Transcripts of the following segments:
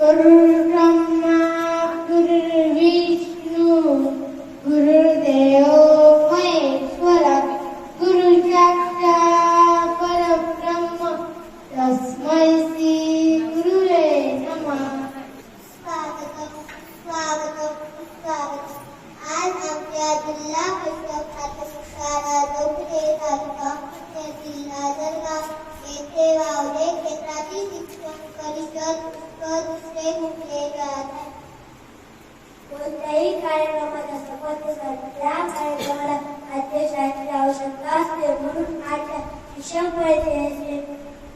गुरुर्ब्रह्मा गुरुर्विष्णू गुरुर्देव महेश्वरा गुरु परब्रह्म तस्मै श्री गुरुवे नमः स्वागतम स्वागतम स्वागतम आज आमच्या जिल्हा परिषद प्राथमिक शाळा लवकुटे तालुका जिल्हा जळगाव येथे वावरे क्षेत्रातील शिक्षण परिषद उत्तर दुसरे मुखले जात आहे कोणत्याही कार्यक्रमाचा सफलतेसाठी त्या कार्यक्रमाला अध्यक्षाची आवश्यकता असते म्हणून आजच्या शिक्षण परिषदेचे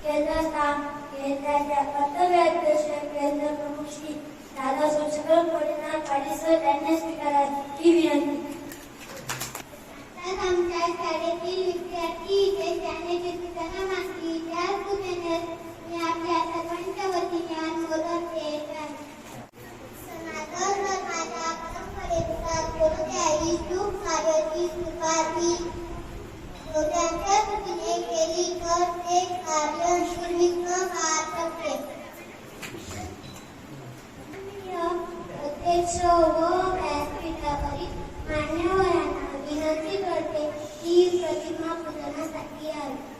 केंद्रस्थान केंद्राच्या कर्तव्याध्यक्ष केंद्र प्रमुख श्री दादा संशोधन कोडीनाथ पाटील सर यांना स्वीकाराची विनंती. मान्यवरांना विनंती करते ही प्रतिमा पूजनासाठी यावी.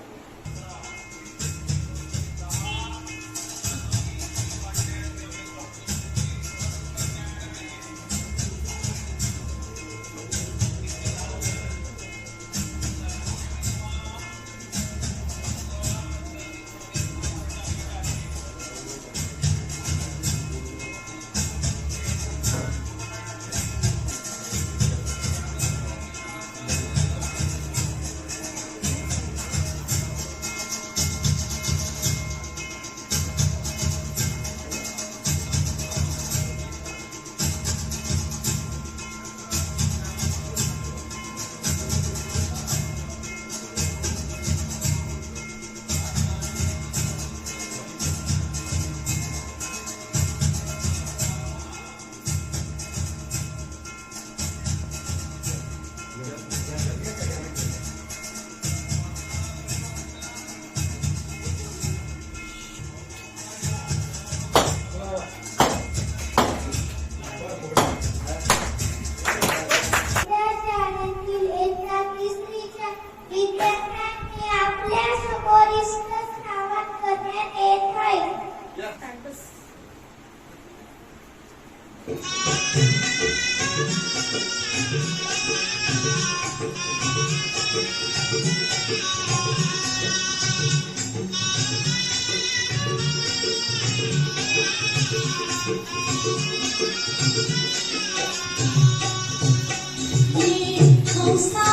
Stop.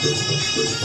Thank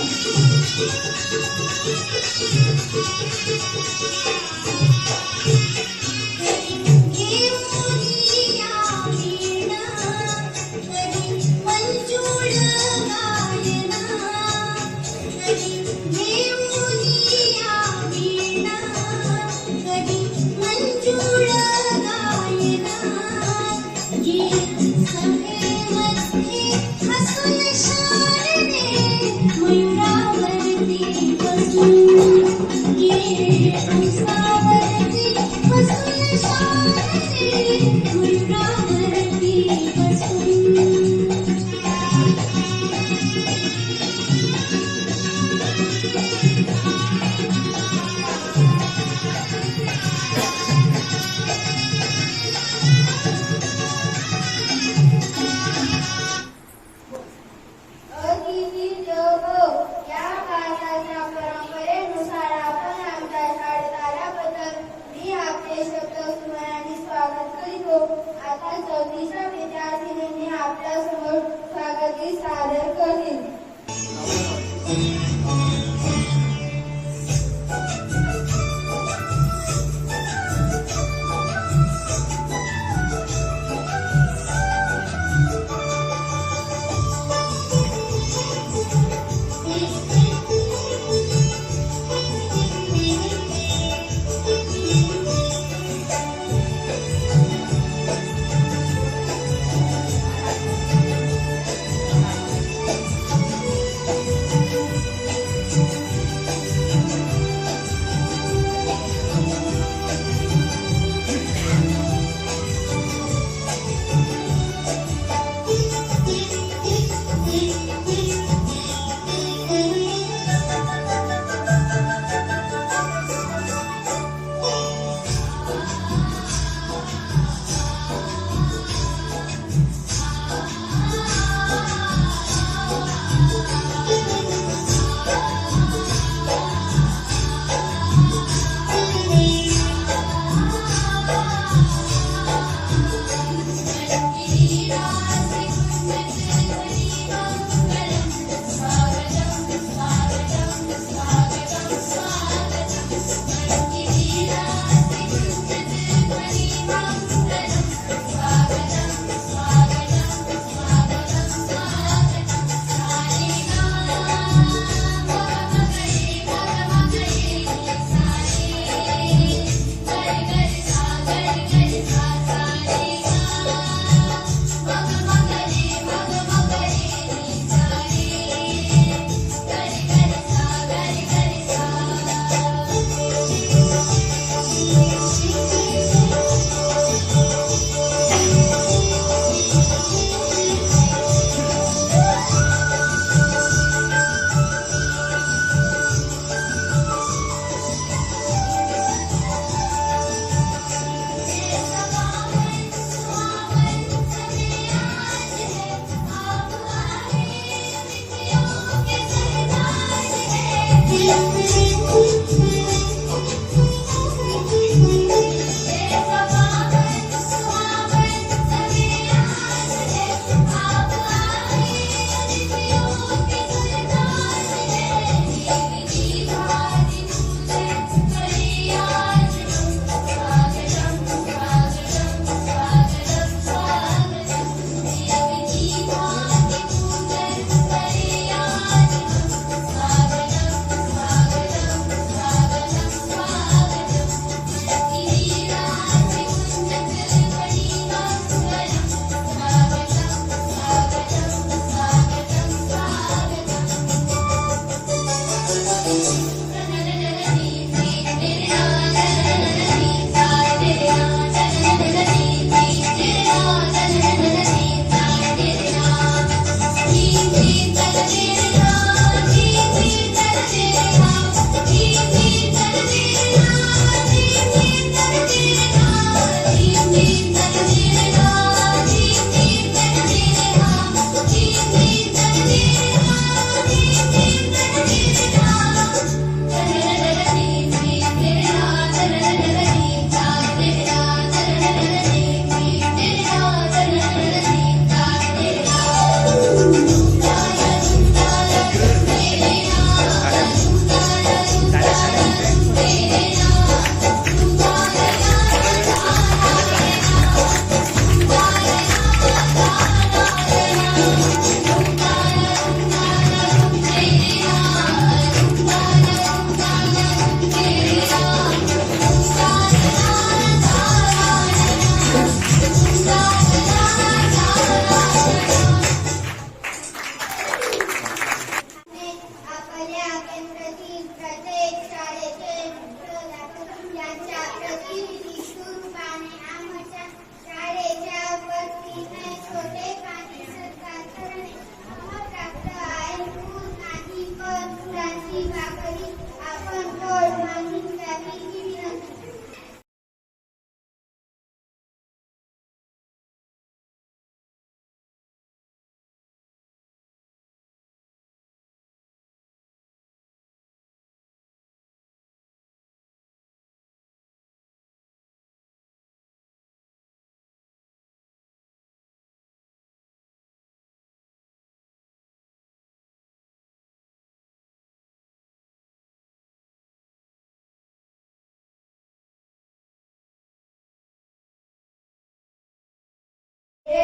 हे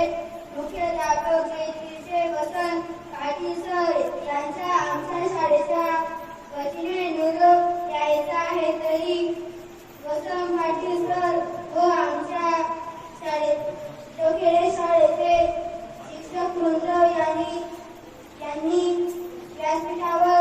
मुख्याध्यापक जयश्रीचे वसंत पाटील सर यांचा आमच्या शाळेच्या वतीने निरोप द्यायचा आहे तरी वसंत पाटील सर व आमच्या शाळेत खेडे शाळेचे शिक्षक वृंद यांनी यांनी व्यासपीठावर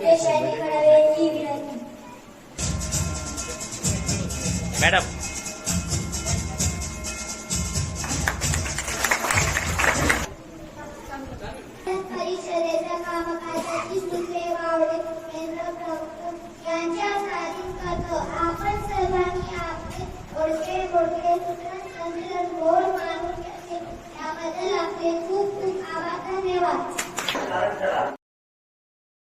देशाने घडावे मॅडम वावडे यांच्या स्वाधीन आपण सर्वांनी आपले ओळखे मोडके सूत्र गोड मानून आपले खूप खूप आभार धन्यवाद.